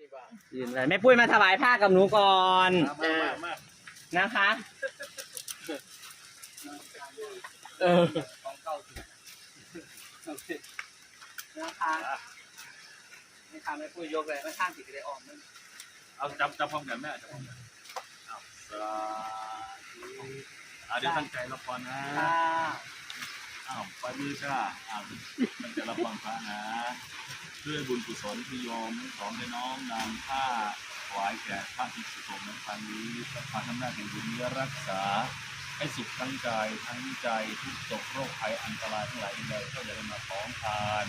ดีกว่ายืนเลยแม่ปุ้ยมาถวายผ้ากับหนูก่อนมามามานะคะ เออนะคะนี่ค่ะแม่ปุ้ยยกเลยไม่ข้างติดเลยออกมันเอาจับจับพร้อมกันแม่จับพร้อมกันเอาสาธุอะเดี๋ยวตั้งใจรับพรนะค่ะอ้าวไปมือจ้าอ้าวตั้งใจรับฟังพระนะ ด้วยบุญกุศลที่โยมทั้งสองได้น้อมนำผ้าถวายแก่พระภิกษุสงฆ์ในครั้งนี้พระพาทำหน้าจแห่งบุญนี้รักษา ให้สุขทั้งกายทั้งใจทุกโศกโรคภัยอันตรายทั้งหลายใดก็อย่าได้มาของทาน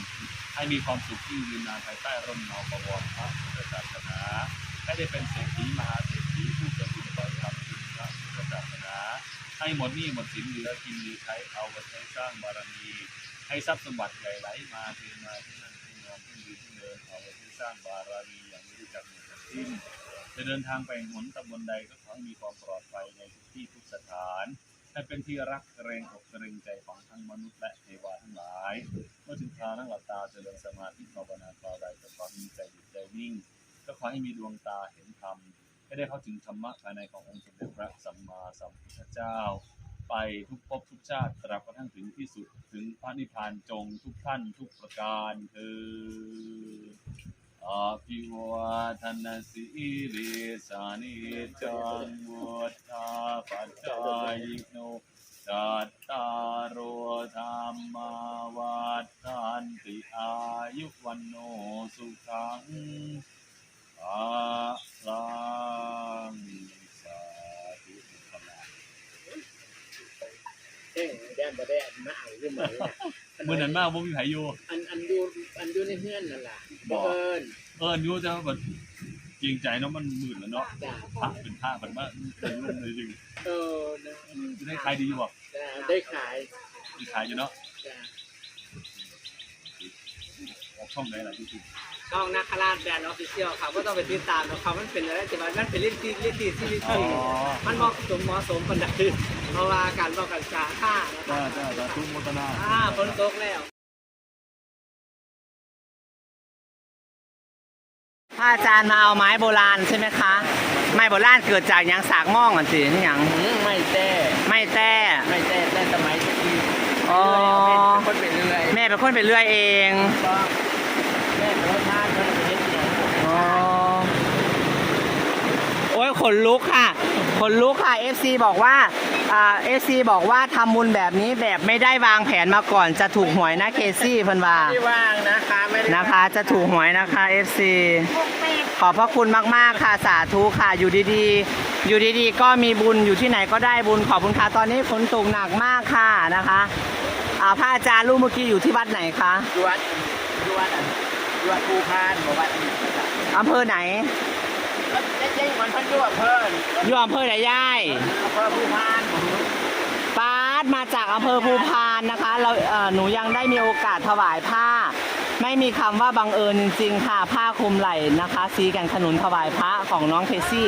ให้มีความสุขที่ยืนนานภายใต้ร่มเงาประวรพระพุทธศาสนาให้ได้เป็นเศรษฐีมหาเศรษฐีผู้เกิดบุญต่อธรรมคุณพระพุทธศาสนา ให้หมดหนี้หมดสินเหลือกินเหลือใช้เอาไปใช้สร้างบารมีให้ทรัพย์สมบัติใหญ่ไหลมาเทมาที่นั่ อนที่ยืนที่เดินเอาไปใช้สร้างบารมีอย่างไม่รู้จักหมดสิ้นจะเดินทางไปหนตำบลใดก็ขอให้มีความปลอดภัยในทุกที่ทุกสถานให้เป็นที่รักเกรงอกเกรงใจของทั้งมนุษย์และเทวาทั้งหลาย เมื่อถึงคราวนั่งหลับตาเจริญสมาธิภาวนาคราวใดก็ขอให้มีใจหยุดใจนิ่ง ก็ขอให้มีดวงตาเห็นธรรมให้ได้เข้าถึงธรรมะภายในขององค์สมเด็จพระสัมมาสัมพุทธเจ้า ไปทุกภพทุกชาติตราบกระทั่งถึงที่สุดถึงพระนิพพานจงทุกท่านทุกประการคืออาภิวาทนาสีริสานิจังวุฒาปัจจายโนจัตตารโอธรรมาวัฏทันติอายุวันโนสุขังภาลังสาธุขณะ เอ้ยแดนบ่ได้อันมาเอาขึ้นมาเลยนะมื่อนั้นมากบ่มีไผอยู่ อันอันดูอันดูในเฮือนนั่นล่ะบ่เอิญเอออยู่แต่ว่าแบบเกรงใจเนาะมันมืดแล้วเนาะจ้าพระเป็นพระมันว่าเป็นลมเลยจริงเออนะจะได้ขายดีอยู่บ่จ้าได้ขายมีขายอยู่เนาะจ้าออกช่องไหนล่ะที่ถูก ช่องนาคราชแบรนด์ออฟฟิเชียลครับก็ต้องไปติดตามนะครับมันเป็นอะไรที่ว่ามันเป็นเรื่องที่เรื่องที่ที่ที่มันเหมาะสมเหมาะสมคนใดเพราะว่าการป้องกันชาฆ่านะคจ้ารับจ้าจ้าทุกโมตนา อ่าฝนตกแล้วพระอาจารย์มาเอาไม้โบราณใช่ไหมคะ ไม้โบราณเกิดจากหยังสากหม่องอะสินี่หยังอืมไม่แต่ไม่แต้ไม่แต่แต่สมัยที่อ๋อคนไปเรื่อยแม่เป็นคนไปเรื่อยเอง ก็แม่รถทานเขาไปเฮ็ดเนี่ย อ๋อโอ้ยขนลุกค่ะขนลุกค่ะ FC บอกว่าอ่า FC บอกว่าทำบุญแบบนี้แบบไม่ได้วางแผนมาก่อนจะถูกหวยนะเคซี่เพิ่นว่าไม่ได้ว่างนะคะไม่ได้นะคะ จะถูกหวยนะคะ FC ขอบพระคุณมาก ๆ ค่ะสาธุค่ะอยู่ดีๆ อยู่ดีๆ ก็มีบุญอยู่ที่ไหนก็ได้บุญขอบคุณค่ะตอนนี้ฝนตกหนักมากค่ะนะคะอ่าพระอาจารย์รูปเมื่อกี้อยู่ที่วัดไหนคะยวัดยวัดอั นยวัดภูพานบอกว่าอีกอำเภอไหนแล้วเจ๊งมันพันยั่วเพิ่นอยู่อำเภอไหนย่าย อำเภอภูพานปาดมาจากอำเภอภูพานนะคะ เราเอ่อหนูยังได้มีโอกาสถวายผ้า ไม่มีคำว่าบังเอิญจริงๆค่ะ ผ้าคลุมไหล่นะคะสีแกันขนุนถวายพระของน้องเคซี่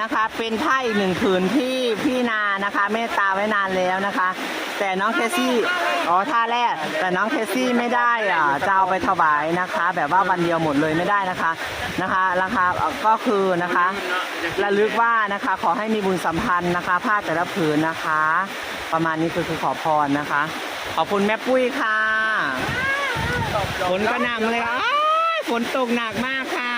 นะคะ เป็นผ้าอีกหนึ่งผืนที่พี่นานะคะเมตตาไว้นานแล้วนะคะ แต่น้องเคซี่อ๋อท่าแรก แต่น้องเคซี่ไม่ได้อะจะเอาไปถวายนะคะ แบบว่าวันเดียวหมดเลยไม่ได้นะคะนะคะ ราคาก็คือนะคะระลึกว่านะคะ ขอให้มีบุญสัมพันธ์นะคะ ผ้าแต่ละผืนนะคะ ประมาณนี้คือคือขอพรนะคะ ขอบคุณแม่ปุ้ยค่ะฝนก็หนักเลยค่ะอ้ายฝนตกหนักมากค่ะ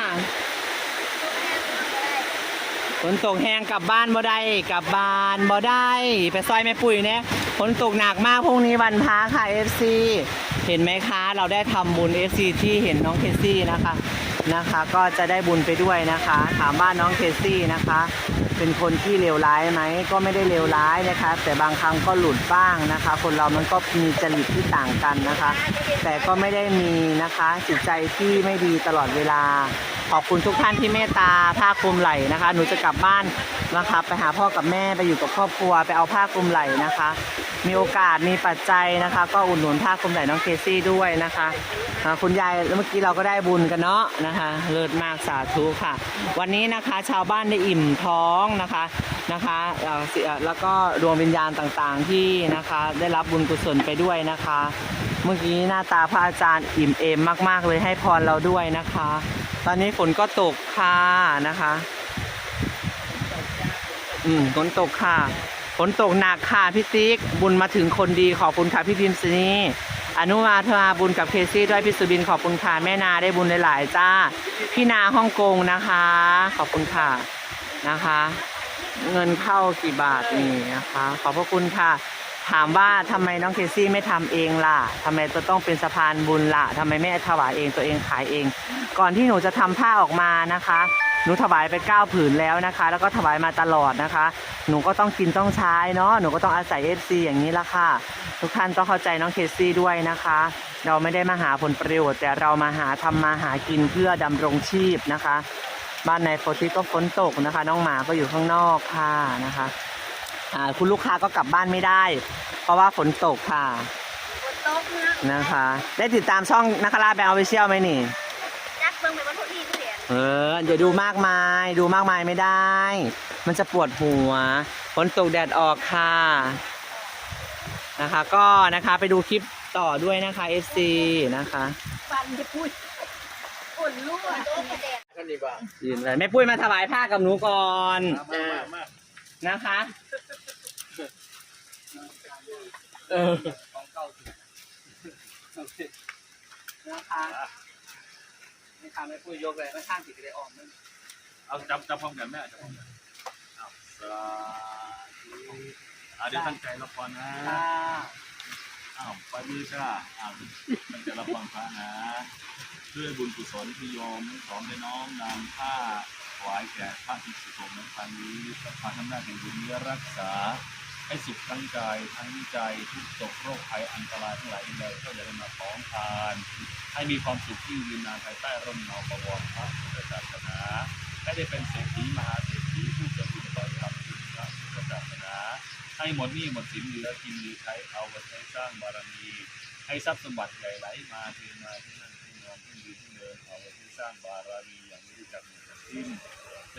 ฝนตกแห้งกลับบ้านบ่ได้กลับบ้านบ่ได้ ไปซอยแม่ปุ้ยเนี่ยฝนตกหนักมากพรุ่งนี้วันพระค่ะ FC เห็นไหมคะเราได้ทำบุญ FC ที่เห็นน้องเคซี่นะคะนะคะ ก็จะได้บุญไปด้วยนะคะ ถามว่าน้องเคซี่นะคะ เป็นคนที่เลวร้ายไหมก็ไม่ได้เลวร้ายนะคะ แต่บางครั้งก็หลุดบ้างนะคะ คนเรามันก็มีจริตที่ต่างกันนะคะ แต่ก็ไม่ได้มีนะคะจิตใจที่ไม่ดีตลอดเวลา ขอบคุณทุกท่านที่เมตตาผ้าคลุมไหล่นะคะ หนูจะกลับบ้านนะคะไปหาพ่อกับแม่ไปอยู่กับครอบครัวไปเอาผ้าคลุมไหล่นะคะ มีโอกาสมีปัจจัยนะคะ ก็อุดหนุนผ้าคลุมไหล่น้องเคซี่ด้วยนะคะคุณยายเมื่อกี้เราก็ได้บุญกันเนาะนะคะเลิศมากสาธุค่ะ วันนี้นะคะชาวบ้านได้อิ่มท้องนะคะนะคะแล้วก็ดวงวิญญาณต่างๆที่นะคะได้รับบุญกุศลไปด้วยนะคะ เมื่อกี้หน้าตาพระอาจารย์อิ่มเอมมาก ๆ เลยให้พรเราด้วยนะคะ ตอนนี้ฝนก็ตกค่ะนะคะ อืมฝนตกค่ะฝนตกหนักค่ะพี่ติ๊กบุญมาถึงคนดีขอบคุณค่ะพี่พิมพ์สนีอนุมาเธอมาบุญกับเคซี่ด้วยพี่สุบินขอบคุณค่ะแม่นาได้บุญหลายๆจ้า พี่นาฮ่องกงนะคะ ขอบคุณค่ะนะคะ เงินเข้ากี่บาทนี่นะคะ ขอบพระคุณค่ะ ถามว่าทำไมน้องเคซี่ไม่ทำเองล่ะทำไมจะต้องเป็นสะพานบุญล่ะทำไมไม่ถวายเองตัวเองขายเอง ก่อนที่หนูจะทำผ้าออกมานะคะ หนูถวายไปเก้าผืนแล้วนะคะ แล้วก็ถวายมาตลอดนะคะ หนูก็ต้องกินต้องใช้เนาะ หนูก็ต้องอาศัยเอฟซีอย่างนี้ละค่ะ ทุกท่านต้องเข้าใจน้องเคซี่ด้วยนะคะ เราไม่ได้มาหาผลประโยชน์ แต่เรามาหาทำมาหากินเพื่อดำรงชีพนะคะ บ้านในโฟติก็ฝนตกนะคะ น้องหมาก็อยู่ข้างนอกค่ะนะคะ คุณลูกค้าก็กลับบ้านไม่ได้ เพราะว่าฝนตกค่ะบนโต๊ะนะนะคะ ได้ติดตามช่องนักล่าแบงค์ออฟฟิเชียลไหมนี่จักเบิ่งไปวันพุธนี้ผู้เรียนเอออย่าดูมากมายดูมากมายไม่ได้ มันจะปวดหัวฝนตกแดดออกค่ะนะคะ ก็นะคะไปดูคลิปต่อด้วยนะคะ FC นะคะฟันจะพูดอุ่นรั่วโต๊ะกระเด็นท่านดีกว่ายืนเลยแม่ปุ้ยมาถวายผ้ากับหนูก่อนมามา มานะคะเออนะคะไม่ทำให้ปุ้ยยกเลยไม่ข้างติดเลยออกนั่นเอาจับจับพร้อมกันแม่จับพร้อมกันเอาสาธุอะเดี๋ยวตั้งใจรับพรนะค่ะอ้าวไปมือจ้าอ้าวมันจะรับฟังพระนะด้วยบุญกุศลที่โยมทั้งสองได้น้อมนำผ้าถวายแก่พระภิกษุสงฆ์ในครั้งนี้สัพพะทำหน้าจแห่งบุญนี้รักษา ให้สุขทั้งกายทั้งใจทุกตกโรคภัยอันตรายทั้งหลายใดก็อย่าได้มาพ้องทาน ให้มีความสุขที่ยืนนานภายใต้ร่มเงาประวรพระพุทธศาสนาให้ได้เป็นเศรษฐีมหาเศรษฐีผู้เกิดบุญต่อธรรมจริงพระพุทธศาสนาให้หมดหนี้หมดสินเหลือกินเหลือใช้เอาไว้ใช้สร้างบารมีให้ทรัพย์สมบัติใหญ่ไหลมาเทมาที่นั่นที่นอนที่ยืนที่เดินเอาไว้ใช้สร้างบารมีอย่างไม่รู้จักหมดจักสิ้น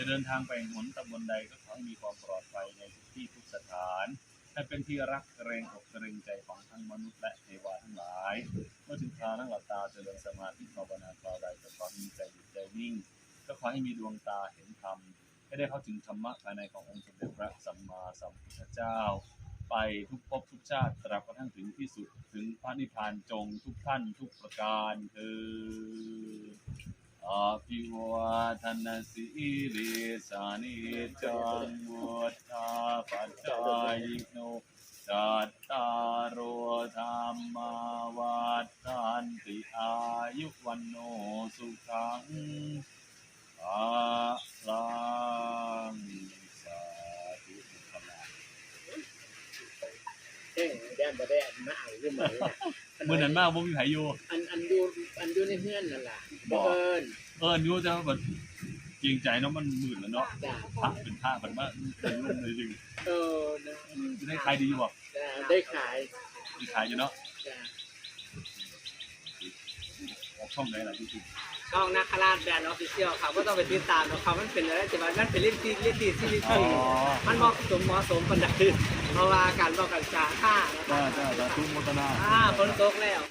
จะเดินทางไปหนตำบลใดก็ขอให้มีความปลอดภัยในทุกที่ทุกสถาน ให้เป็นที่รักเกรงอกเกรงใจของทั้งมนุษย์และเทวาทั้งหลาย เมื่อถึงคราวนั่งหลับตาเจริญสมาธิภาวนาคราวใดก็ขอมีใจหยุดใจนิ่ง ก็ขอให้มีดวงตาเห็นธรรมให้ได้เข้าถึงธรรมะภายในขององค์สมเด็จพระสัมมาสัมพุทธเจ้า ไปทุกภพทุกชาติตราบกระทั่งถึงที่สุดถึงพระนิพพานจงทุกท่านทุกประการคือ อาภิวาทนาสีริสานิจังวุฒาปัจจายโนจัตตารโอธรรมาวัฏันติอายุวันโนสุขังอาลังสาธุขลา เอ้ยแดนบ่แดนมาเอาขึ้นมาเลยมื่อนั้นมากบ่มีไผอยู่ อันอันดูอันดูในเฮือนนั่นล่ะบ่เอิญเออนิ้วจะแบบเกรงใจเนาะมันหมืดแล้วเนาะจ้ะพระเป็นพระเป็นว่าเป็นรุ่มเลยจริงเออนะจะได้ขายดีบ่จ้ะได้ขายมีขายอยู่เนาะจ้ะออกช่องไหนล่ะที่สุด ช่องนักคราชแบรนด์ออฟฟิเชียลครับก็ต้องไปติดตามนะเขามันเป็นอะไรแต่ว่ามันเป็นลิตีลิตีซิลิอ๋อตีมันเหมาะสมเหมาะสมปันใดเพราะว่าการป้องกันจาฆ่านะคจ้ารับ จ้าสาธุโมทนา อ่าฝนตกแล้ว